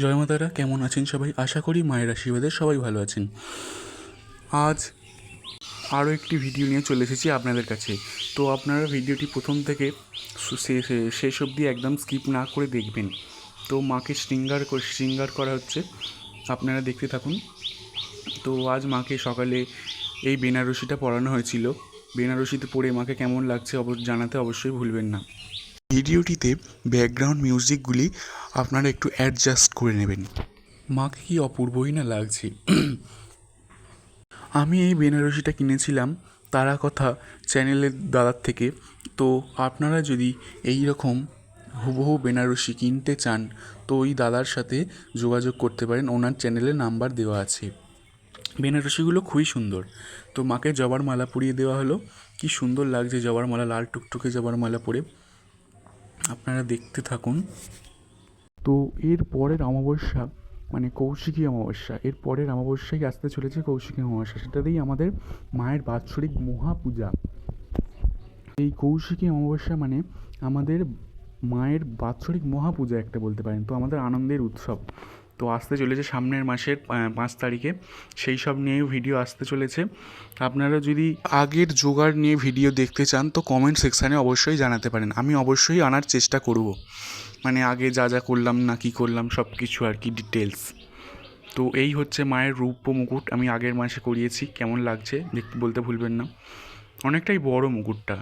জয় মাতারা, কেমন আছেন সবাই? আশা করি মায়ের আশীর্বাদে সবাই ভালো আছেন। আজ আরও একটি ভিডিও নিয়ে চলে এসেছি আপনাদের কাছে। তো আপনারা ভিডিওটি প্রথম থেকে শেষ অবধি একদম স্কিপ না করে দেখবেন। তো মাকে শৃঙ্গার শৃঙ্গার করা হচ্ছে। আপনারা দেখতে থাকুন। তো আজ মাকে সকালে এই বেনারসিটা পরানো হয়েছিল। বেনারসিতে পড়ে মাকে কেমন লাগছে জানাতে অবশ্যই ভুলবেন না। ভিডিওটিতে ব্যাকগ্রাউন্ড মিউজিকগুলি আপনারা একটু অ্যাডজাস্ট করে নেবেন। মাকে কি অপূর্বই না লাগছে। আমি এই বেনারসিটা কিনেছিলাম, তারা কথা চ্যানেলের দাদার থেকে। তো আপনারা যদি এই রকম হুবহু বেনারসি কিনতে চান, তো ওই দাদার সাথে যোগাযোগ করতে পারেন। ওনার চ্যানেলে নাম্বার দেওয়া আছে। বেনারসিগুলো খুবই সুন্দর। তো মাকে জবার মালা পরিয়ে দেওয়া হলো। কি সুন্দর লাগছে জবার মালা, লাল টুকটুকে জবার মালা পরে। আপনারা দেখতে থাকুন। তো এর পরের অমাবস্যা মানে কৌশিকী অমাবস্যা, এর পরের অমাবস্যাই আসতে চলেছে কৌশিকী অমাবস্যা। সেটাতেই আমাদের মায়ের বাৎসরিক মহাপূজা। এই কৌশিকী অমাবস্যা মানে আমাদের মায়ের বাৎসরিক মহাপূজা একটা বলতে পারেন। তো আমাদের আনন্দের উৎসব। তো আসতে চলেছে সামনের মাসের পাঁচ তারিখে। সেই সব নিয়েও ভিডিও আসতে চলেছে। আপনারা যদি আগের জোগাড় নিয়ে ভিডিও দেখতে চান, তো কমেন্ট সেকশানে অবশ্যই জানাতে পারেন। আমি অবশ্যই আনার চেষ্টা করব। মানে আগে যা যা করলাম, না কি করলাম, সব কিছু আর কি ডিটেলস তো এই হচ্ছে মায়ের রূপ মুকুট আমি আগের মাসে করিয়েছি। কেমন লাগছে দেখতে, বলতে ভুলবেন না। অনেকটাই বড় মুকুটটা।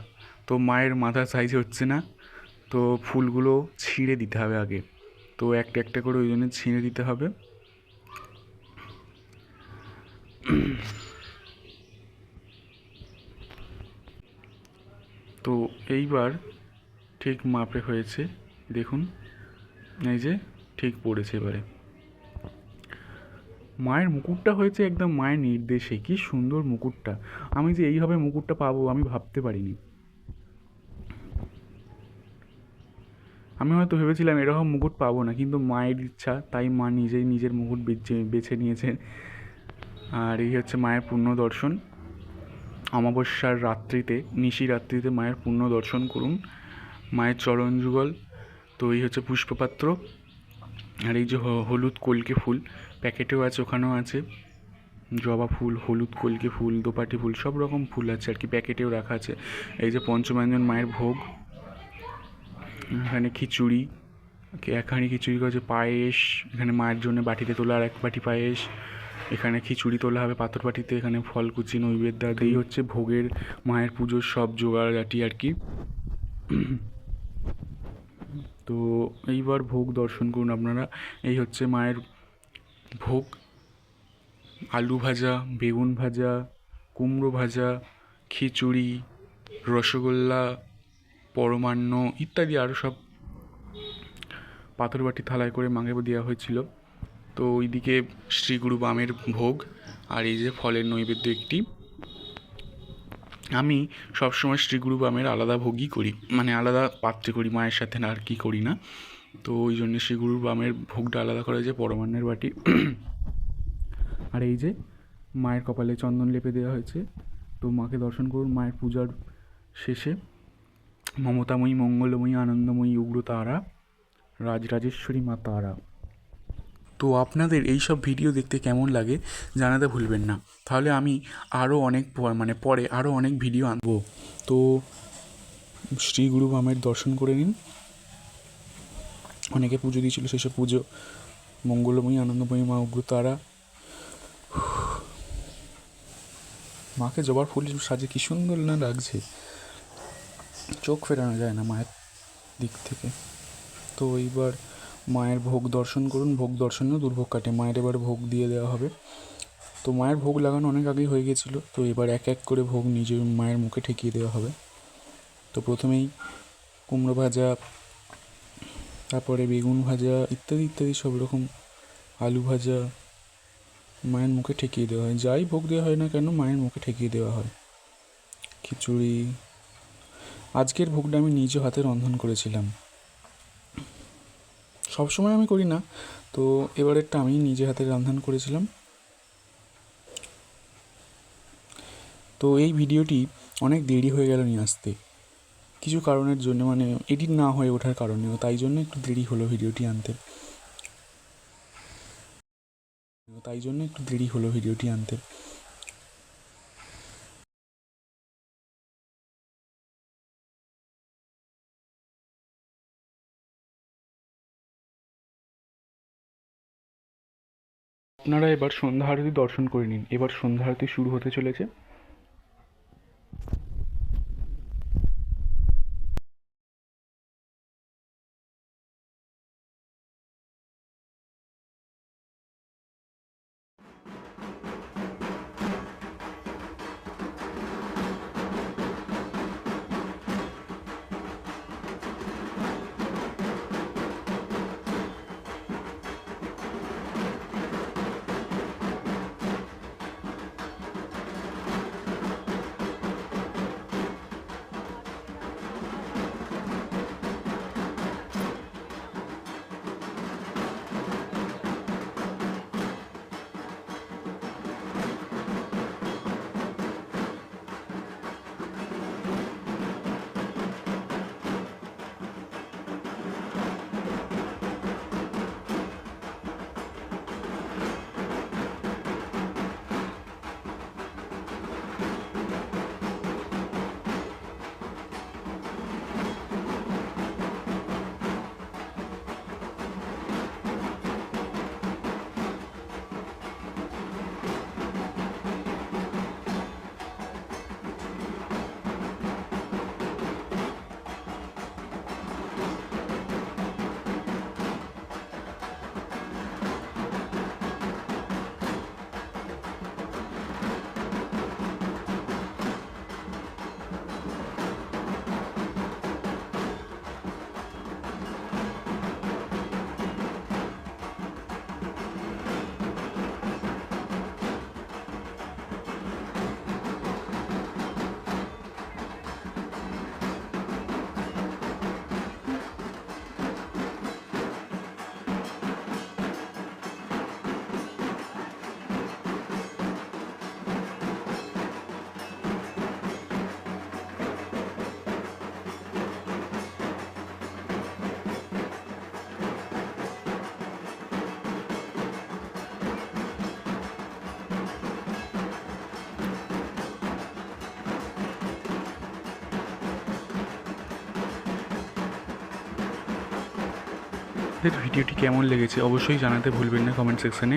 তো মায়ের মাথা সাইজ হচ্ছে না। তো ফুলগুলো ছিঁড়ে দিতে হবে আগে। তো একটা একটা করে ওই জন্য ছিঁড়ে দিতে হবে। তো এইবার ঠিক মাপে হয়েছে, দেখুন, এই যে ঠিক পড়েছে এবারে। মায়ের মুকুটটা হয়েছে একদম মায়ের নির্দেশে, কি সুন্দর মুকুটটা। আমি যে এইভাবে মুকুটটা পাবো আমি ভাবতে পারিনি। আমি হয়তো ভেবেছিলাম এরকম মুকুট পাবো না, কিন্তু মায়ের ইচ্ছা, তাই মা নিজেই নিজের মুকুট বেছে বেছে নিয়েছেন। আর এই হচ্ছে মায়ের পূর্ণ দর্শন অমাবস্যার রাত্রিতে, নিশি রাত্রিতে মায়ের পূর্ণ দর্শন করুন। মায়ের চরণ যুগল, তো এই হচ্ছে পুষ্পপাত্র। আর এই যে হলুদ কলকে ফুল, প্যাকেটেও আছে, ওখানেও আছে। জবা ফুল, হলুদ কলকে ফুল, দোপাটি ফুল, সব রকম ফুল আছে আর কি, প্যাকেটেও রাখা আছে। এই যে পঞ্চমাঞ্জন মায়ের ভোগ। এখানে খিচুড়ি এক হাঁড়ি খিচুড়ি করেছে পায়েস, এখানে মায়ের জন্য বাটিতে তোলা আর এক বাটি পায়েস, এখানে খিচুড়ি তোলা হবে পাথর বাটিতে, এখানে ফলকুচি, নৈবেদ্য এই হচ্ছে ভোগের, মায়ের পুজোর সব জোগাড়াটি আর কি। তো এইবার ভোগ দর্শন করুন আপনারা, এই হচ্ছে মায়ের ভোগ, আলু ভাজা, বেগুন ভাজা, কুমড়ো ভাজা, খিচুড়ি, রসগোল্লা পরমান্ন ইত্যাদি আরও সব পাথর বাটি থালায় করে মাকে দেওয়া হয়েছিল। তো ওইদিকে শ্রী গুরু বামের ভোগ আর এই যে ফলের নৈবেদ্য একটি। আমি সবসময় শ্রী গুরু বামের আলাদা ভোগই করি মানে আলাদা পাত্রে করি, মায়ের সাথে না আর কি করি না। তো ওই জন্য শ্রী গুরু বামের ভোগটা আলাদা করা হয়েছে পরমান্নের বাটি। আর এই যে মায়ের কপালে চন্দন লেপে দেওয়া হয়েছে। তো মাকে দর্শন করুন, মায়ের পূজার শেষে। মমতাময়ী, মঙ্গলময়ী, আনন্দময়ী উগ্র তারা রাজরাজেশ্বরী মা তারা। তো আপনাদের এই সব ভিডিও দেখতে কেমন লাগে জানাতে ভুলবেন না। তাহলে আমি আরও অনেক মানে পরে আরও অনেক ভিডিও আনব। তো শ্রী গুরু বামের দর্শন করে নিন। অনেকে পুজো দিয়েছিল সেসব পুজো। মঙ্গলময়ী, আনন্দময়ী, মা উগ্র তারা মাকে জবার ফুল সাজে কি সুন্দর না লাগছে। চোখ ফেরানো যায় না মায়ের দিক থেকে। তো এইবার মায়ের ভোগ দর্শন করুন, ভোগ দর্শনেও দুর্ভোগ কাটে। মায়ের এবার ভোগ দিয়ে দেওয়া হবে। তো মায়ের ভোগ লাগানো অনেক আগেই হয়ে গেছিল, তো এবার এক এক করে ভোগ নিজের মায়ের মুখে ঠেকিয়ে দেওয়া হবে। তো প্রথমেই কুমড়ো ভাজা, তারপরে বেগুন ভাজা ইত্যাদি ইত্যাদি সব রকম আলু ভাজা মায়ের মুখে ঠেকিয়ে দেওয়া হয়। যাই ভোগ দেওয়া হয় না কেন, মায়ের মুখে ঠেকিয়ে দেওয়া হয়। খিচুড়ি আজকের ভোগটা আমি নিজ হাতে রন্ধন করেছিলাম। সবসময় আমি করি না, তো এবারেরটা আমি নিজে হাতে রন্ধন করেছিলাম। তো এই ভিডিওটি অনেক দেরি হয়ে গেল নিয়ে আসতে। কিছু কারণের জন্য মানে এডিট না হয়ে ওঠার কারণেও, তাই জন্য একটু দেরি হলো ভিডিওটি আনতে। তাই জন্য একটু দেরি হলো ভিডিওটি আনতে। আপনারা এবার সন্ধ্যা আরতি দর্শন করে নিন। এবার সন্ধ্যা আরতি শুরু হতে চলেছে। আপনাদের ভিডিওটি কেমন লেগেছে অবশ্যই জানাতে ভুলবেন না কমেন্ট সেকশনে।